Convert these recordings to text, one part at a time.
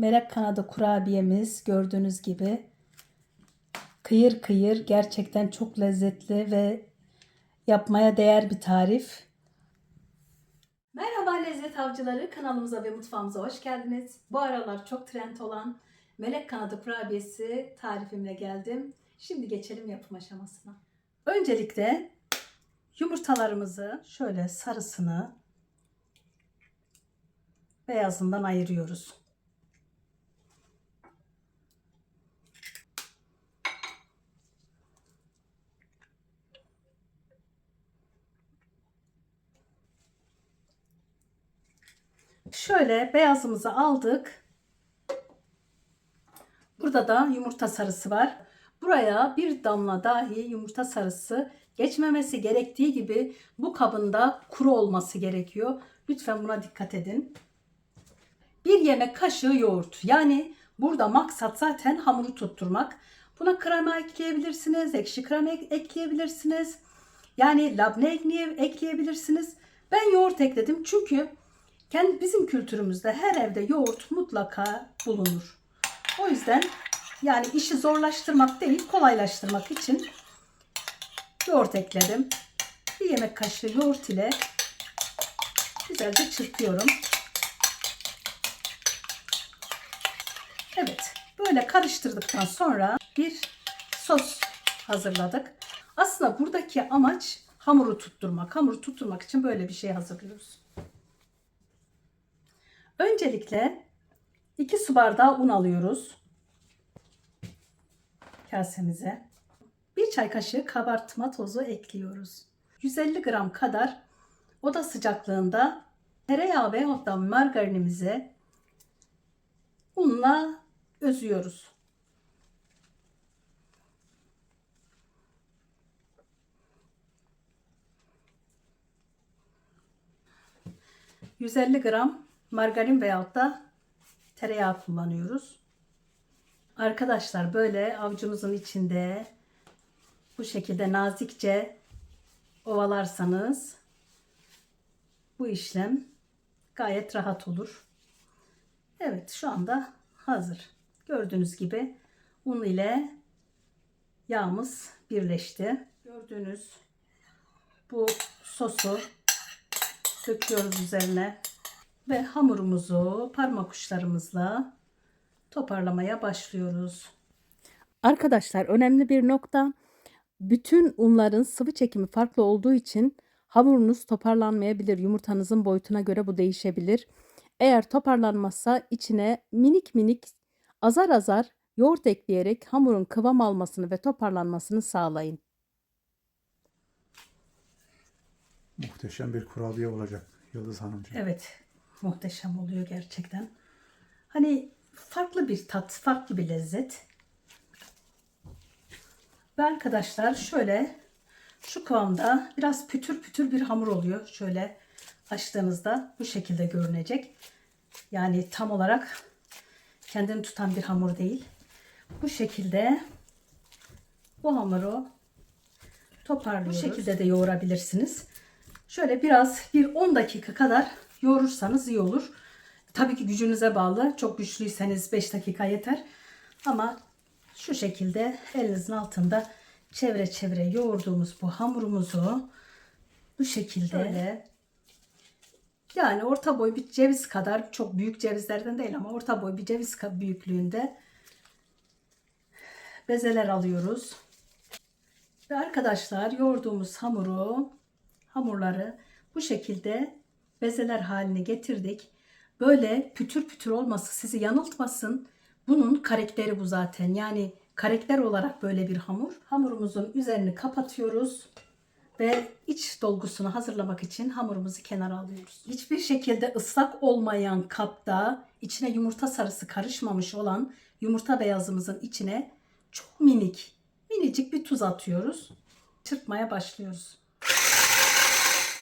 Melek kanadı kurabiyemiz gördüğünüz gibi kıyır kıyır gerçekten çok lezzetli ve yapmaya değer bir tarif. Merhaba lezzet avcıları kanalımıza ve mutfağımıza hoş geldiniz. Bu aralar çok trend olan melek kanadı kurabiyesi tarifimle geldim. Şimdi geçelim yapım aşamasına. Öncelikle yumurtalarımızı şöyle sarısını beyazından ayırıyoruz. Şöyle beyazımızı aldık. Burada da yumurta sarısı var. Buraya bir damla dahi yumurta sarısı geçmemesi gerektiği gibi bu kabında kuru olması gerekiyor. Lütfen buna dikkat edin. Bir yemek kaşığı yoğurt. Yani burada maksat zaten hamuru tutturmak. Buna krema ekleyebilirsiniz, ekşi krema ekleyebilirsiniz. Yani labne ekleyebilirsiniz. Ben yoğurt ekledim çünkü kendi bizim kültürümüzde her evde yoğurt mutlaka bulunur. O yüzden yani işi zorlaştırmak değil, kolaylaştırmak için yoğurt ekledim. Bir yemek kaşığı yoğurt ile güzelce çırpıyorum. Evet, böyle karıştırdıktan sonra bir sos hazırladık. Aslında buradaki amaç hamuru tutturmak. Hamuru tutturmak için böyle bir şey hazırlıyoruz. Öncelikle 2 su bardağı un alıyoruz kasemize. 1 çay kaşığı kabartma tozu ekliyoruz. 150 gram kadar oda sıcaklığında tereyağı ve hatta margarinimizi unla özüyoruz. ...150 gram margarin veyahut da tereyağı kullanıyoruz. Arkadaşlar böyle avucunuzun içinde bu şekilde nazikçe ovalarsanız bu işlem gayet rahat olur. Evet şu anda hazır. Gördüğünüz gibi un ile yağımız birleşti. Gördüğünüz bu sosu döküyoruz üzerine ve hamurumuzu parmak uçlarımızla toparlamaya başlıyoruz. Arkadaşlar önemli bir nokta bütün unların sıvı çekimi farklı olduğu için hamurunuz toparlanmayabilir. Yumurtanızın boyutuna göre bu değişebilir. Eğer toparlanmazsa içine minik minik azar azar yoğurt ekleyerek hamurun kıvam almasını ve toparlanmasını sağlayın. Muhteşem bir kurabiye olacak Yıldız Hanımcığım. Evet, muhteşem oluyor gerçekten. Hani farklı bir tat, farklı bir lezzet. Ve arkadaşlar şöyle şu kıvamda biraz pütür pütür bir hamur oluyor. Şöyle açtığınızda bu şekilde görünecek. Yani tam olarak kendini tutan bir hamur değil. Bu şekilde bu hamuru toparlıyoruz. Bu şekilde de yoğurabilirsiniz. Şöyle biraz bir 10 dakika kadar yoğurursanız iyi olur. Tabii ki gücünüze bağlı. Çok güçlüyseniz 5 dakika yeter. Ama şu şekilde elinizin altında çevre çevre yoğurduğumuz bu hamurumuzu bu şekilde Şöyle, yani orta boy bir ceviz kadar çok büyük cevizlerden değil ama orta boy bir ceviz büyüklüğünde bezeler alıyoruz. Ve arkadaşlar yoğurduğumuz hamuru hamurları bu şekilde bezeler haline getirdik. Böyle pütür pütür olması sizi yanıltmasın. Bunun karakteri bu zaten. Yani karakter olarak böyle bir hamur. Hamurumuzun üzerini kapatıyoruz ve iç dolgusunu hazırlamak için hamurumuzu kenara alıyoruz. Hiçbir şekilde ıslak olmayan kapta içine yumurta sarısı karışmamış olan yumurta beyazımızın içine çok minik, minicik bir tuz atıyoruz. Çırpmaya başlıyoruz.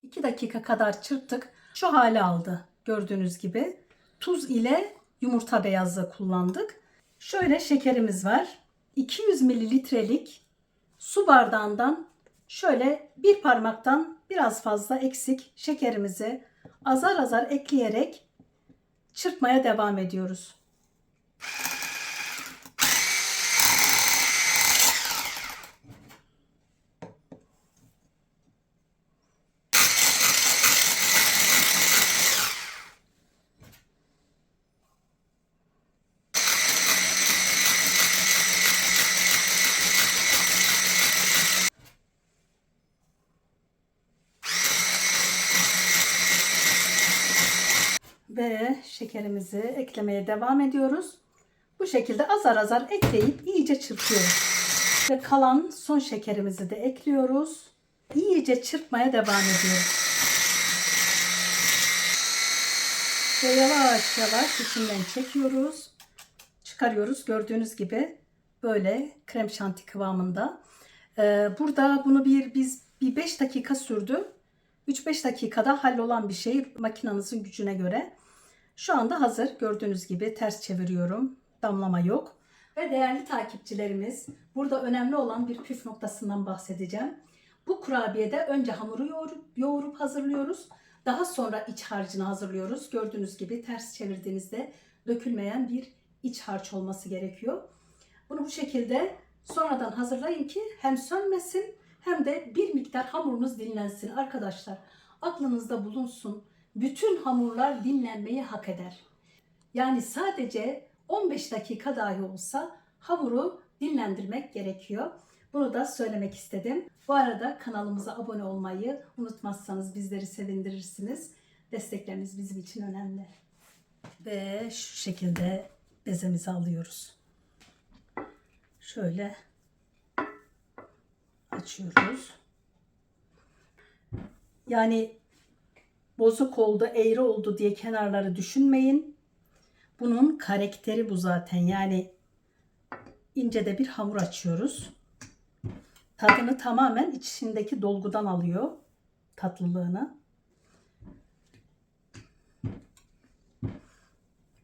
2 dakika kadar çırptık. Şu hale aldı gördüğünüz gibi. Tuz ile yumurta beyazı kullandık. Şöyle şekerimiz var. 200 mililitrelik su bardağından şöyle bir parmaktan biraz fazla eksik şekerimizi azar azar ekleyerek çırpmaya devam ediyoruz. Şekerimizi eklemeye devam ediyoruz. Bu şekilde azar azar ekleyip iyice çırpıyoruz. Ve kalan son şekerimizi de ekliyoruz. İyice çırpmaya devam ediyoruz. Ve yavaş yavaş içinden çekiyoruz. Çıkarıyoruz. Gördüğünüz gibi böyle krem şanti kıvamında. Ee, burada bunu bir biz bir 5 dakika sürdü. 3-5 dakikada hallolan bir şey makinenizin gücüne göre. Şu anda hazır. Gördüğünüz gibi ters çeviriyorum. Damlama yok. Ve değerli takipçilerimiz, burada önemli olan bir püf noktasından bahsedeceğim. Bu kurabiyede önce hamuru yoğurup, yoğurup hazırlıyoruz. Daha sonra iç harcını hazırlıyoruz. Gördüğünüz gibi ters çevirdiğinizde dökülmeyen bir iç harç olması gerekiyor. Bunu bu şekilde sonradan hazırlayın ki hem sönmesin hem de bir miktar hamurunuz dinlensin arkadaşlar. Aklınızda bulunsun. Bütün hamurlar dinlenmeyi hak eder. Yani sadece 15 dakika dahi olsa hamuru dinlendirmek gerekiyor. Bunu da söylemek istedim. Bu arada kanalımıza abone olmayı unutmazsanız bizleri sevindirirsiniz. Destekleriniz bizim için önemli. Ve şu şekilde bezemizi alıyoruz. Şöyle açıyoruz. Yani bozuk oldu, eğri oldu diye kenarları düşünmeyin. Bunun karakteri bu zaten. Yani ince de bir hamur açıyoruz. Tadını tamamen içindeki dolgudan alıyor. Tatlılığını.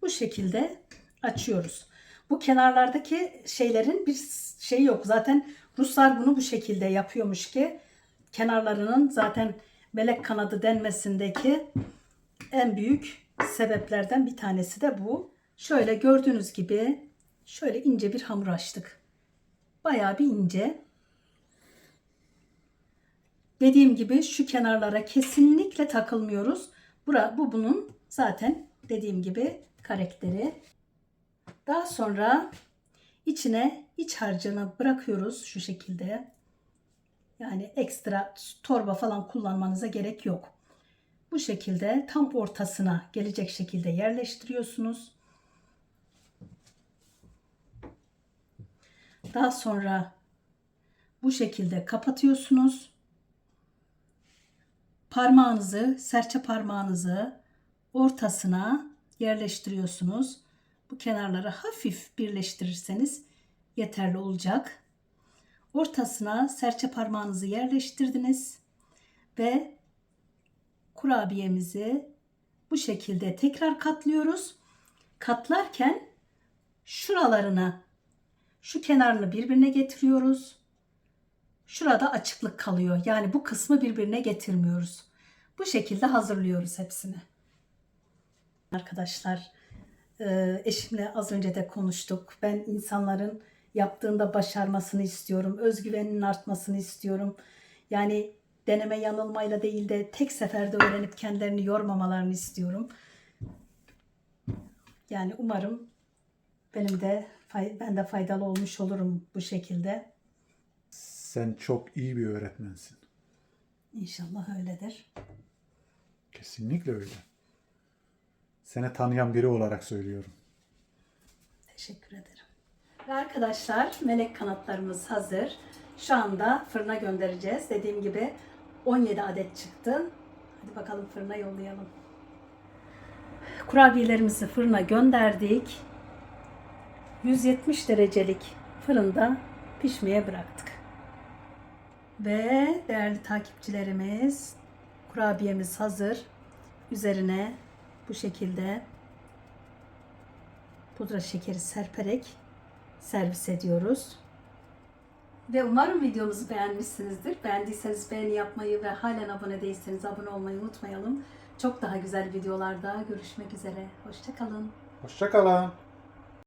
Bu şekilde açıyoruz. Bu kenarlardaki şeylerin bir şey yok. Zaten Ruslar bunu bu şekilde yapıyormuş ki kenarlarının zaten melek kanadı denmesindeki en büyük sebeplerden bir tanesi de bu. Şöyle gördüğünüz gibi şöyle ince bir hamur açtık. Bayağı bir ince. Dediğim gibi şu kenarlara kesinlikle takılmıyoruz. Bura, bu bunun zaten dediğim gibi karakteri. Daha sonra içine iç harcını bırakıyoruz şu şekilde. Yani ekstra torba falan kullanmanıza gerek yok. Bu şekilde tam ortasına gelecek şekilde yerleştiriyorsunuz. Daha sonra bu şekilde kapatıyorsunuz. Parmağınızı, serçe parmağınızı ortasına yerleştiriyorsunuz. Bu kenarları hafif birleştirirseniz yeterli olacak. Ortasına serçe parmağınızı yerleştirdiniz ve kurabiyemizi bu şekilde tekrar katlıyoruz. Katlarken şuralarına şu kenarını birbirine getiriyoruz. Şurada açıklık kalıyor. Yani bu kısmı birbirine getirmiyoruz. Bu şekilde hazırlıyoruz hepsini. Arkadaşlar e, eşimle az önce de konuştuk. Ben insanların yaptığında başarmasını istiyorum. Özgüveninin artmasını istiyorum. Yani deneme yanılmayla değil de tek seferde öğrenip kendilerini yormamalarını istiyorum. Yani umarım benim de ben de faydalı olmuş olurum bu şekilde. Sen çok iyi bir öğretmensin. İnşallah öyledir. Kesinlikle öyle. Seni tanıyan biri olarak söylüyorum. Teşekkür ederim. Ve arkadaşlar melek kanatlarımız hazır. Şu anda fırına göndereceğiz. Dediğim gibi 17 adet çıktı. Hadi bakalım fırına yollayalım. Kurabiyelerimizi fırına gönderdik. 170 derecelik fırında pişmeye bıraktık. Ve değerli takipçilerimiz kurabiyemiz hazır. Üzerine bu şekilde pudra şekeri serperek servis ediyoruz. Ve umarım videomuzu beğenmişsinizdir. Beğendiyseniz beğeni yapmayı ve halen abone değilseniz abone olmayı unutmayalım. Çok daha güzel videolarda görüşmek üzere. Hoşçakalın. Hoşçakalın.